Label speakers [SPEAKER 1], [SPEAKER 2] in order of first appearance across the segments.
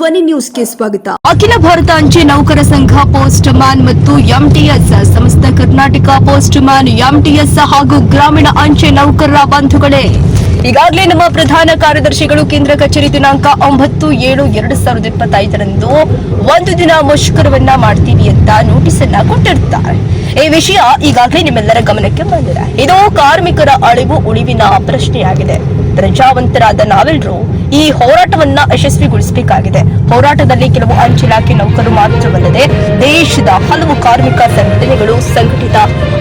[SPEAKER 1] ಧ್ವನಿ ನ್ಯೂಸ್ಗೆ ಸ್ವಾಗತ.
[SPEAKER 2] ಅಖಿಲ ಭಾರತ ಅಂಚೆ ನೌಕರ ಸಂಘ ಪೋಸ್ಟ್ ಮ್ಯಾನ್ ಮತ್ತು ಎಂಟಿಎಸ್, ಸಮಸ್ತ ಕರ್ನಾಟಕ ಪೋಸ್ಟ್ ಮ್ಯಾನ್ ಎಂಟಿಎಸ್ ಹಾಗೂ ಗ್ರಾಮೀಣ ಅಂಚೆ ನೌಕರರ ಬಂಧುಗಳೇ. ಈಗಾಗಲೇ ನಮ್ಮ ಪ್ರಧಾನ ಕಾರ್ಯದರ್ಶಿಗಳು ಕೇಂದ್ರ ಕಚೇರಿ ದಿನಾಂಕ ಒಂಬತ್ತು ಏಳು ಎರಡು ಸಾವಿರದ ಇಪ್ಪತ್ತೈದರಂದು ಒಂದು ದಿನ ಮುಷ್ಕರವನ್ನ ಮಾಡ್ತೀವಿ ಅಂತ ನೋಟಿಸ್ ಅನ್ನ ಕೊಟ್ಟಿರ್ತಾರೆ. ಈ ವಿಷಯ ಈಗಾಗಲೇ ನಿಮ್ಮೆಲ್ಲರ ಗಮನಕ್ಕೆ ಬಂದಿದೆ. ಇದು ಕಾರ್ಮಿಕರ ಅಳಿವು, ಉಳಿವಿನ ಪ್ರಶ್ನೆಯಾಗಿದೆ. ಪ್ರಜಾವಂತರಾದ ನಾವೆಲ್ಲರೂ ಈ ಹೋರಾಟವನ್ನ ಯಶಸ್ವಿಗೊಳಿಸಬೇಕಾಗಿದೆ. ಹೋರಾಟದಲ್ಲಿ ಕೆಲವು ಅಂಚೆ ಇಲಾಖೆ ನೌಕರು ಮಾತ್ರವಲ್ಲದೆ ದೇಶದ ಹಲವು ಕಾರ್ಮಿಕ ಸಂಘಟನೆಗಳು, ಸಂಘಟಿತ,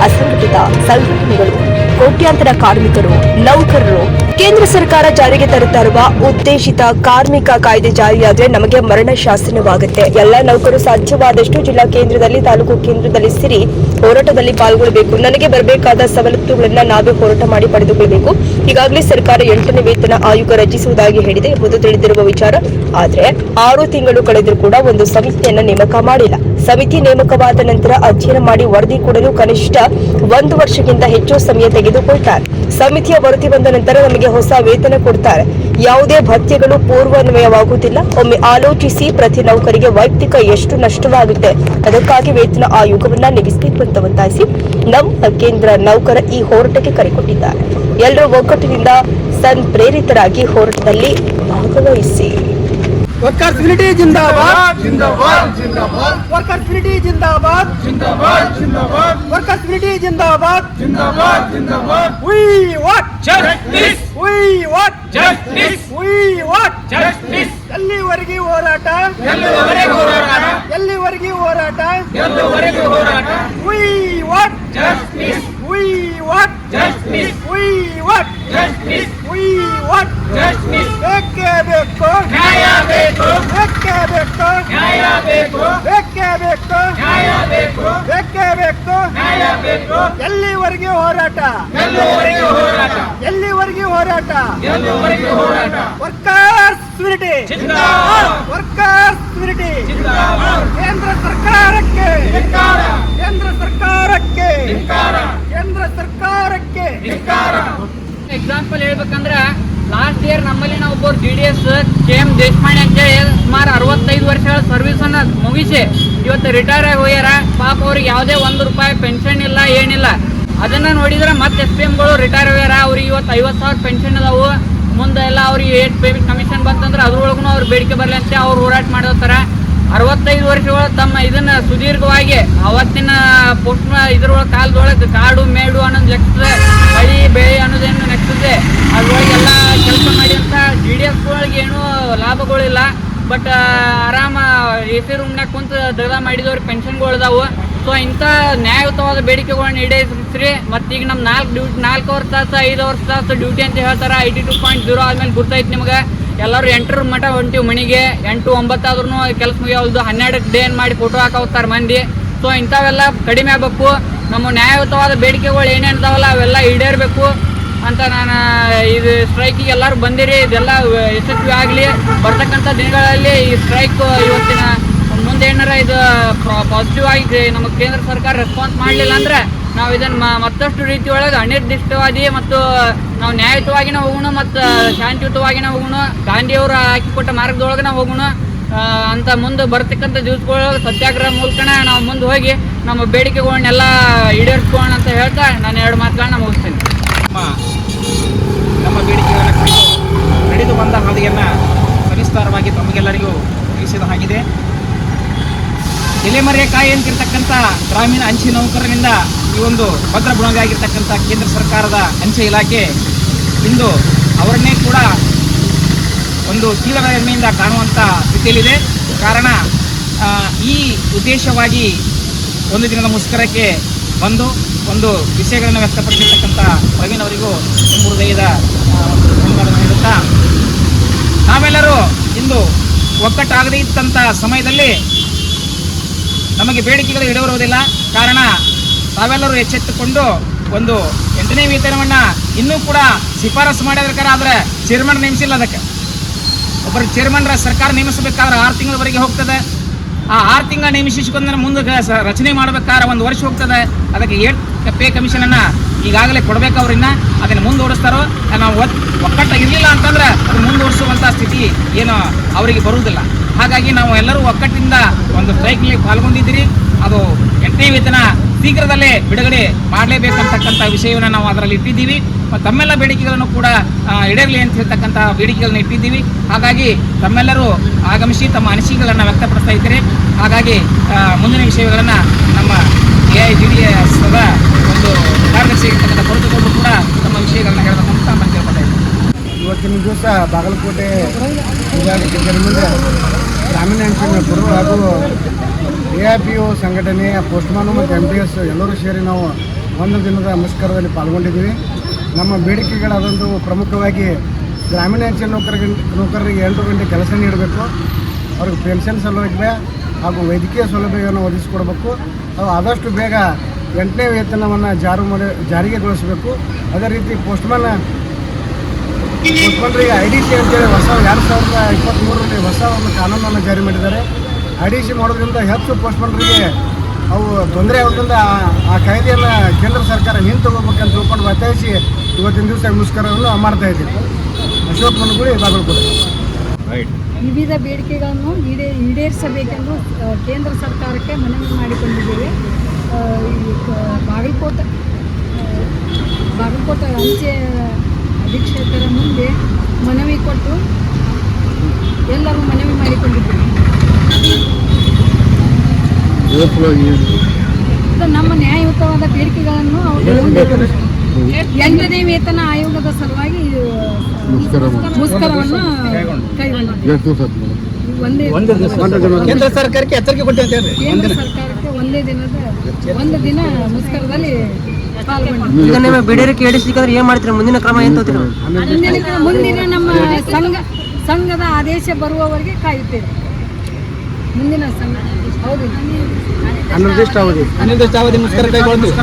[SPEAKER 2] ಅಸಂಘಟಿತ ಸಂಘಟನೆಗಳು, ಕೋಟ್ಯಾಂತರ ಕಾರ್ಮಿಕರು, ನೌಕರರು ಕೇಂದ್ರ ಸರ್ಕಾರ ಜಾರಿಗೆ ತರುತ್ತಾ ಇರುವ ಉದ್ದೇಶಿತ ಕಾರ್ಮಿಕ ಕಾಯ್ದೆ ಜಾರಿಯಾದ್ರೆ ನಮಗೆ ಮರಣ ಶಾಸನವಾಗುತ್ತೆ. ಎಲ್ಲ ನೌಕರು ಸಾಧ್ಯವಾದಷ್ಟು ಜಿಲ್ಲಾ ಕೇಂದ್ರದಲ್ಲಿ, ತಾಲೂಕು ಕೇಂದ್ರದಲ್ಲಿ ಸಿರಿ ಹೋರಾಟದಲ್ಲಿ ಪಾಲ್ಗೊಳ್ಳಬೇಕು. ನನಗೆ ಬರಬೇಕಾದ ಸವಲತ್ತುಗಳನ್ನ ನಾವೇ ಹೋರಾಟ ಮಾಡಿ ಪಡೆದುಕೊಳ್ಳಬೇಕು. ಈಗಾಗಲೇ ಸರ್ಕಾರ ಎಂಟನೇ ವೇತನ ಆಯೋಗ ರಚಿಸುವುದಾಗಿ ಹೇಳಿದೆ ಎಂಬುದು ತಿಳಿದಿರುವ ವಿಚಾರ. ಆದ್ರೆ ಆರು ತಿಂಗಳು ಕಳೆದರೂ ಕೂಡ ಒಂದು ಸಮಿತಿಯನ್ನ ನೇಮಕ ಮಾಡಿಲ್ಲ. ಸಮಿತಿ ನೇಮಕವಾದ ನಂತರ ಅಧ್ಯಯನ ಮಾಡಿ ವರದಿ ಕೊಡಲು ಕನಿಷ್ಠ ಒಂದು ವರ್ಷಕ್ಕಿಂತ ಹೆಚ್ಚು ಸಮಯ ತೆಗೆದುಕೊಳ್ತಾರೆ. ಸಮಿತಿಯ ವರದಿ ಬಂದ ನಂತರ ನಮಗೆ ಹೊಸ ವೇತನ ಕೊಡ್ತಾರೆ. ಯಾವುದೇ ಭತ್ಯೆಗಳು ಪೂರ್ವಾನ್ವಯವಾಗುವುದಿಲ್ಲ. ಒಮ್ಮೆ ಆಲೋಚಿಸಿ ಪ್ರತಿ ನೌಕರಿಗೆ ವೈಯಕ್ತಿಕ ಎಷ್ಟು ನಷ್ಟವಾಗುತ್ತೆ. ಅದಕ್ಕಾಗಿ ವೇತನ ಆಯೋಗವನ್ನ ನಿಲ್ಲಿಸಬೇಕು ಅಂತ ಒತ್ತಾಯಿಸಿ ನಮ್ಮ ಕೇಂದ್ರ ನೌಕರ ಈ ಹೋರಾಟಕ್ಕೆ ಕರೆ ಕೊಟ್ಟಿದ್ದಾರೆ. ಎಲ್ಲರೂ ಒಗ್ಗಟ್ಟಿನಿಂದ ಸನ್ ಪ್ರೇರಿತರಾಗಿ ಹೋರಾಟದಲ್ಲಿ ಭಾಗವಹಿಸಿ.
[SPEAKER 3] ವರ್ಕರ್ಸ್ ಯುನಿಟಿ ಜಿಂದಾಬಾದ್
[SPEAKER 4] ಜಿಂದಾಬಾದ್ ಜಿಂದಾಬಾದ್
[SPEAKER 3] ವರ್ಕರ್ಸ್ ಯುನಿಟಿ ಜಿಂದಾಬಾದ್
[SPEAKER 4] ಜಿಂದಾಬಾದ್ ಜಿಂದಾಬಾದ್
[SPEAKER 3] ವರ್ಕರ್ಸ್ ಯುನಿಟಿ ಜಿಂದಾಬಾದ್
[SPEAKER 4] ಜಿಂದಾಬಾದ್ ಜಿಂದಾಬಾದ್
[SPEAKER 3] we want
[SPEAKER 4] justice
[SPEAKER 3] we want
[SPEAKER 4] justice
[SPEAKER 3] we want
[SPEAKER 4] justice
[SPEAKER 3] ಎಲ್ಲಿವರೆಗೆ ಹೋರಾಟ?
[SPEAKER 4] ಎಲ್ಲಿವರೆಗೆ ಹೋರಾಟ?
[SPEAKER 3] ಎಲ್ಲಿವರೆಗೆ ಹೋರಾಟ?
[SPEAKER 4] ಎಲ್ಲಿವರೆಗೆ ಹೋರಾಟ?
[SPEAKER 3] ಬೇಕು ಬೇಕೇ
[SPEAKER 4] ಬೇಕು. ನ್ಯಾಯ ಬೇಕು.
[SPEAKER 3] ಬೇಕೇ ಬೇಕು.
[SPEAKER 4] ನ್ಯಾಯ ಬೇಕು.
[SPEAKER 3] ಎಲ್ಲಿವರೆಗೆ ಹೋರಾಟ?
[SPEAKER 4] ಎಲ್ಲವರೆಗೆ ಹೋರಾಟ?
[SPEAKER 3] ಎಲ್ಲಿವರೆಗೆ ಹೋರಾಟ?
[SPEAKER 4] ಎಲ್ಲವರೆಗೆ ಹೋರಾಟ?
[SPEAKER 3] Workers unity.
[SPEAKER 4] ಜಿಂದಾಬಾದ್.
[SPEAKER 3] Workers unity.
[SPEAKER 4] ಜಿಂದಾಬಾದ್.
[SPEAKER 3] ಕೇಂದ್ರ ಸರ್ಕಾರಕ್ಕೆ.
[SPEAKER 4] ಧಿಕ್ಕಾರ.
[SPEAKER 3] ಕೇಂದ್ರ ಸರ್ಕಾರಕ್ಕೆ.
[SPEAKER 4] ಧಿಕ್ಕಾರ.
[SPEAKER 3] ಕೇಂದ್ರ ಸರ್ಕಾರಕ್ಕೆ.
[SPEAKER 4] ಧಿಕ್ಕಾರ.
[SPEAKER 5] ಎಕ್ಸಾಂಪಲ್ ಹೇಳ್ಬೇಕಂದ್ರ ಲಾಸ್ಟ್ ಇಯರ್ ನಮ್ಮಲ್ಲಿ ನಾವು ಒಬ್ಬರು G D S K M Deshpande ಅಂತೇಳಿ ಸುಮಾರು ಅರವತ್ತೈದು ವರ್ಷಗಳ ಸರ್ವಿಸ್ ಅನ್ನ ಮುಗಿಸಿ ಇವತ್ತು ರಿಟೈರ್ ಆಗಿ ಹೋಗ್ಯಾರ. ಪಾಪ ಅವ್ರಿಗೆ ಯಾವುದೇ ಒಂದು ರೂಪಾಯಿ ಪೆನ್ಷನ್ ಇಲ್ಲ, ಏನಿಲ್ಲ. ಅದನ್ನ ನೋಡಿದ್ರೆ ಮತ್ತೆ ಎಸ್ ಪಿ ಎಮ್ಗಳು ರಿಟೈರ್ ಆಗ್ಯಾರ. ಅವ್ರಿಗೆ ಇವತ್ತು ಐವತ್ತು ಸಾವಿರ ಪೆನ್ಷನ್ ಅದಾವು. ಮುಂದೆ ಎಲ್ಲ ಅವ್ರಿಗೆ ಏಟ್ ಪೇ ಕಮಿಷನ್ ಬಂತಂದ್ರೆ ಅದ್ರೊಳಗು ಅವ್ರು ಬೇಡಿಕೆ ಬರಲಿ ಅಂತ ಅವ್ರು ಹೋರಾಟ ಮಾಡಿರ್ತಾರೆ ಅರವತ್ತೈದು ವರ್ಷಗಳು ತಮ್ಮ ಇದನ್ನ ಸುದೀರ್ಘವಾಗಿ ಅವತ್ತಿನ ಪೋಸ್ಟ್ ಇದ್ರೊಳಗೆ ಕಾಲದೊಳಗೆ ಕಾಡು, ಮೇಡು ಅನ್ನೋದು ಲೆಕ್ಕದ ಮಳಿ ಬೆಳೆ ಅನ್ನೋದೇನು ನೆಕ್ಸ್ತದೆ ಅದ್ರೊಳಗೆಲ್ಲ ಕೆಲಸ ಮಾಡಿ ಅಂತ ಜಿ ಡಿ ಎಫ್ ಒಳಗೆ ಏನೂ ಲಾಭಗಳಿಲ್ಲ ಬಟ್ ಆರಾಮ ಎ ಸಿ ರೂಮ್ನಾಗ ಕುಂತ ದಗದ ಮಾಡಿದವ್ರಿಗೆ ಪೆನ್ಷನ್ಗಳು ಸೊ ಇಂಥ ನ್ಯಾಯಯುತವಾದ ಬೇಡಿಕೆಗಳನ್ನ ಈಡೇರಿಸ್ರಿ. ಮತ್ತು ಈಗ ನಮ್ಮ ನಾಲ್ಕು ಡ್ಯೂಟಿ ನಾಲ್ಕು ವರ್ಷ ತಾಸು, ಐದು ವರ್ಷ ತಾಸು ಡ್ಯೂಟಿ ಅಂತ ಹೇಳ್ತಾರೆ. ಐಟಿ ಟು ಪಾಯಿಂಟ್ ಜೀರೋ ಆದ್ಮೇಲೆ ಗುರ್ತೈತೆ ನಿಮ್ಗೆ. ಎಲ್ಲರೂ ಎಂಟರ ಮಠ ಹೊಂಟಿವಿ ಮಣಿಗೆ ಎಂಟು ಒಂಬತ್ತಾದ್ರೂ ಕೆಲಸ ಮುಗಿಯೋದು ಹನ್ನೆರಡಕ್ಕೆ ಡೇ ಮಾಡಿ ಫೋಟೋ ಹಾಕೋತಾರೆ ಮಂದಿ. ಸೊ ಇಂಥವೆಲ್ಲ ಕಡಿಮೆ ಆಗಬೇಕು. ನಮ್ಮ ನ್ಯಾಯಯುತವಾದ ಬೇಡಿಕೆಗಳು ಏನೇನಿದಾವಲ್ಲ ಅವೆಲ್ಲ ಈಡೇರಬೇಕು. ಅಂತ ನಾನು ಇದು ಸ್ಟ್ರೈಕಿಗೆ ಎಲ್ಲರೂ ಬಂದಿರಿ, ಇದೆಲ್ಲ ಯಶಸ್ವಿ ಆಗಲಿ. ಬರ್ತಕ್ಕಂಥ ದಿನಗಳಲ್ಲಿ ಈ ಸ್ಟ್ರೈಕ್ ಇವತ್ತಿನ ಮುಂದೆ ಏನಾರ ಇದು ಪಾಸಿಟಿವ್ ಆಗಿ ನಮ್ಮ ಕೇಂದ್ರ ಸರ್ಕಾರ ರೆಸ್ಪಾನ್ಸ್ ಮಾಡಲಿಲ್ಲ ಅಂದ್ರೆ ನಾವು ಇದನ್ನು ಮತ್ತಷ್ಟು ರೀತಿ ಒಳಗೆ ಅನಿರ್ದಿಷ್ಟವಾದಿ ಮತ್ತು ನಾವು ನ್ಯಾಯಯುತವಾಗಿನ ಹೋಗೋಣ ಮತ್ತು ಶಾಂತಿಯುತವಾಗಿನ ಹೋಗೋಣ ಗಾಂಧಿಯವರು ಹಾಕಿಕೊಟ್ಟ ಮಾರ್ಗದೊಳಗೆ ನಾವು ಹೋಗೋಣ ಅಂತ ಮುಂದೆ ಬರ್ತಕ್ಕಂಥ ದಿವಸಗಳೊಳಗೆ ಸತ್ಯಾಗ್ರಹ ಮೂಲಕ ನಾವು ಮುಂದೆ ಹೋಗಿ ನಮ್ಮ ಬೇಡಿಕೆಗಳನ್ನೆಲ್ಲ ಈಡೇರಿಸ್ಕೊಳ್ಳೋಣ ಅಂತ ಹೇಳ್ತಾ ನಾನು ಎರಡು ಮಾತುಗಳನ್ನ ಮುಗಿಸ್ತೀನಿ.
[SPEAKER 6] ನಮ್ಮ ನಮ್ಮ ಬೇಡಿಕೆಗಳನ್ನು ಕಂಡು ನಡೆದು ಬಂದ ಹಾದಿಯನ್ನು ಸವಿಸ್ತಾರವಾಗಿ ತಮಗೆಲ್ಲರಿಗೂ ತಿಳಿಸಿದ ಹಾಗಿದೆ. ಎಲೆಮರೆಯ ಕಾಯಿ ಅಂತಿರ್ತಕ್ಕಂಥ ಗ್ರಾಮೀಣ ಅಂಚೆ ನೌಕರರಿಂದ ಈ ಒಂದು ಭದ್ರ ಬುಣಗಿ ಆಗಿರ್ತಕ್ಕಂಥ ಕೇಂದ್ರ ಸರ್ಕಾರದ ಅಂಚೆ ಇಲಾಖೆ ಇಂದು ಅವರನ್ನೇ ಕೂಡ ಒಂದು ತೀವ್ರ ಹೆಮ್ಮೆಯಿಂದ ಕಾಣುವಂಥ ಸ್ಥಿತಿಯಲ್ಲಿದೆ. ಕಾರಣ ಈ ಉದ್ದೇಶವಾಗಿ ಒಂದು ದಿನದ ಮುಷ್ಕರಕ್ಕೆ ಬಂದು ಒಂದು ವಿಷಯಗಳನ್ನು ವ್ಯಕ್ತಪಡಿಸಿರ್ತಕ್ಕಂಥ ಪ್ರವೀಣ್ ಅವರಿಗೂ ತುಂಬ ಹೃದಯದ ನೀಡುತ್ತಾ ನಾವೆಲ್ಲರೂ ಇಂದು ಒಕ್ಕಟ್ಟಾಗದೇ ಇದ್ದಂಥ ಸಮಯದಲ್ಲಿ ನಮಗೆ ಬೇಡಿಕೆಗಳು ಈಡೇರುವುದಿಲ್ಲ ಕಾರಣ, ತಾವೆಲ್ಲರೂ ಎಚ್ಚೆತ್ತುಕೊಂಡು ಒಂದು ಎಂಟನೇ ವೇತನವನ್ನು ಇನ್ನೂ ಕೂಡ ಶಿಫಾರಸು ಮಾಡಿದ್ರೆ ಆದರೆ ಚೇರ್ಮನ್ ನೇಮಿಸಿಲ್ಲ ಅದಕ್ಕೆ. ಒಬ್ಬರು ಚೇರ್ಮನ್ರ ಸರ್ಕಾರ ನೇಮಿಸಬೇಕಾದ್ರೆ ಆರು ತಿಂಗಳವರೆಗೆ ಹೋಗ್ತದೆ. ಆ ಆರು ತಿಂಗಳ ನೇಮಿಸಿಕೊಂಡ್ರೆ ಮುಂದೆ ರಚನೆ ಮಾಡಬೇಕಾದ್ರೆ ಒಂದು ವರ್ಷ ಹೋಗ್ತದೆ. ಅದಕ್ಕೆ ಏಟ್ ಪೇ ಕಮಿಷನನ್ನು ಈಗಾಗಲೇ ಕೊಡಬೇಕು ಅವ್ರನ್ನ. ಅದನ್ನು ಮುಂದುವರಿಸ್ತಾರೋ ನಾವು ಒಕ್ಕಟ್ಟ ಇರಲಿಲ್ಲ ಅಂತಂದ್ರೆ ಅದು ಮುಂದುವರಿಸುವಂಥ ಸ್ಥಿತಿ ಏನು ಅವರಿಗೆ ಬರುವುದಿಲ್ಲ. ಹಾಗಾಗಿ ನಾವು ಎಲ್ಲರೂ ಒಕ್ಕಟ್ಟಿಂದ ಒಂದು ಸ್ಟ್ರೈಕ್ನಲ್ಲಿ ಪಾಲ್ಗೊಂಡಿದ್ದೀರಿ. ಅದು ಎಂಟನೇ ವೇತನ ಶೀಘ್ರದಲ್ಲೇ ಬಿಡುಗಡೆ ಮಾಡಲೇಬೇಕಂತಕ್ಕಂಥ ವಿಷಯವನ್ನು ನಾವು ಅದರಲ್ಲಿ ಇಟ್ಟಿದ್ದೀವಿ. ತಮ್ಮೆಲ್ಲ ಬೇಡಿಕೆಗಳನ್ನು ಕೂಡ ಇಡಲಿ ಅಂತ ಹೇಳ್ತಕ್ಕಂಥ ಬೇಡಿಕೆಗಳನ್ನ ಇಟ್ಟಿದ್ದೀವಿ. ಹಾಗಾಗಿ ತಮ್ಮೆಲ್ಲರೂ ಆಗಮಿಸಿ ತಮ್ಮ ಅನಿಸಿಕೆಗಳನ್ನು ವ್ಯಕ್ತಪಡಿಸ್ತಾ ಇದ್ದೀರಿ. ಹಾಗಾಗಿ ಮುಂದಿನ ವಿಷಯಗಳನ್ನು ನಮ್ಮ ಎ ಐ ಜಿ ಡಿ ಎಸ್ದ ಒಂದು ಕಾರ್ಯದರ್ಶಿ ಇರ್ತಕ್ಕಂಥ ಕೊರತೆಗೌಡರು ಕೂಡ ತಮ್ಮ ವಿಷಯಗಳನ್ನ ಹೇಳಬೇಕು ಅಂತ ನಾನು
[SPEAKER 1] ಇವತ್ತಿನ ದಿವಸ ಬಾಗಲಕೋಟೆ ಗ್ರಾಮೀಣ ಗುರು ಹಾಗೂ ಎ ಐ ಪಿ ಒ ಸಂಘಟನೆಯ ಪೋಸ್ಟ್ಮಾನು ಮತ್ತು ಎಂ ಪಿ ಎಸ್ ಎಲ್ಲರೂ ಸೇರಿ ನಾವು ಒಂದು ದಿನದ ಮುಷ್ಕರದಲ್ಲಿ ಪಾಲ್ಗೊಂಡಿದ್ದೀವಿ. ನಮ್ಮ ಬೇಡಿಕೆಗಳಾದಂಥ ಪ್ರಮುಖವಾಗಿ ಗ್ರಾಮೀಣ ಅಂಚೆ ನೌಕರಿಗೆ ನೌಕರರಿಗೆ ಎಂಟು ಗಂಟೆ ಕೆಲಸ ನೀಡಬೇಕು. ಅವ್ರಿಗೆ ಪೆನ್ಷನ್ ಸೌಲಭ್ಯ ಹಾಗೂ ವೈದ್ಯಕೀಯ ಸೌಲಭ್ಯವನ್ನು ಒದಗಿಸಿಕೊಡ್ಬೇಕು. ಹಾಗೂ ಆದಷ್ಟು ಬೇಗ ಎಂಟನೇ ವೇತನವನ್ನು ಜಾರು ಮಾಡಿ ಜಾರಿಗೆಗೊಳಿಸಬೇಕು. ಅದೇ ರೀತಿ ಪೋಸ್ಟ್ಮನ್ ಪೋಸ್ಟ್ಮ್ಯಾನ್ರಿಗೆ ಐ ಡಿ ಸಿ ಅಂತೇಳಿ ಹೊಸ, ಎರಡು ಸಾವಿರದ ಇಪ್ಪತ್ತ್ಮೂರರಲ್ಲಿ ಹೊಸ ಒಂದು ಕಾನೂನನ್ನು ಜಾರಿ ಮಾಡಿದ್ದಾರೆ. ಸಿ ಮಾಡೋದ್ರಿಂದ ಹೆಚ್ಚು ಪೋಸ್ಟ್ಮನ್ರಿಗೆ ಅವು ತೊಂದರೆ ಆಗೋದ್ರಿಂದ ಆ- ಕಾಯ್ದೆಯನ್ನು ಕೇಂದ್ರ ಸರ್ಕಾರ ಹಿಂದೆ ತಗೋಬೇಕಂತ ತಿಳ್ಕೊಂಡು ಒತ್ತಾಯಿಸಿ ಇವತ್ತಿನ ದಿವಸ ಮುಷ್ಕರವನ್ನು ಮಾಡ್ತಾ ಇದ್ದೀವಿ. ಅಶೋಕ್ ಮನುಗುಳಿ ಬಾಗಲಕೋಟೆ.
[SPEAKER 7] ವಿವಿಧ ಬೇಡಿಕೆಗಳನ್ನು ಈಡೇ ಈಡೇರಿಸಬೇಕೆಂದು ಕೇಂದ್ರ ಸರ್ಕಾರಕ್ಕೆ ಮನವಿ ಮಾಡಿಕೊಂಡಿದ್ದೇವೆ. ಆ, ಈ ಕ- ಬಾಗಲಕೋಟೆ ಬಾಗಲಕೋಟೆ ಅಂಚೆ ಅಧೀಕ್ಷಕರ ಮುಂದೆ ಮನವಿ ಕೊಟ್ಟು ಎಲ್ಲರೂ ಮನವಿ ಮಾಡಿಕೊಂಡಿದ್ದೇವೆ. ನಮ್ಮ ನ್ಯಾಯಯುತವಾದ ಬೇಡಿಕೆಗಳನ್ನು ಅವರು ಎಂಟನೇ ವೇತನ ಆಯೋಗದ ಸಲುವಾಗಿ ಮುಷ್ಕರವನ್ನು.
[SPEAKER 3] ಕೇಂದ್ರ ಸರ್ಕಾರಕ್ಕೆ ಎಚ್ಚರಿಕೆ ಕೊಟ್ಟಿ ಅಂತ ಹೇಳಿ
[SPEAKER 7] ಕೇಂದ್ರ ಸರ್ಕಾರಕ್ಕೆ ಒಂದೇ ದಿನದ ಒಂದು ದಿನ ಮುಷ್ಕರದಲ್ಲಿ
[SPEAKER 8] ಈಗ ನಿಮ್ಮ ಬೇಡಿಕೆ ಈಡೇರಿಸಲಿಕ್ಕಾದ್ರೆ ಏನ್ ಮಾಡ್ತೀರಾ? ಮುಂದಿನ ಕ್ರಮ ಏನ್ ತಗೋತೀರಾ?
[SPEAKER 7] ಮುಂದಿನ ಮುಂದಿನ ನಮ್ಮ ಸಂಘ ಸಂಘದ ಆದೇಶ ಬರುವವರೆಗೆ ಕಾಯುತ್ತೇವೆ ಮುಂದಿನ
[SPEAKER 1] ಅನಿರ್ದಿಷ್ಟ ಅವಧಿ
[SPEAKER 3] ಅನಿರ್ದಿಷ್ಟ ಅವಧಿ ಮುಷ್ಕರ ಕೈಗೊಳ್ತೀವಿ.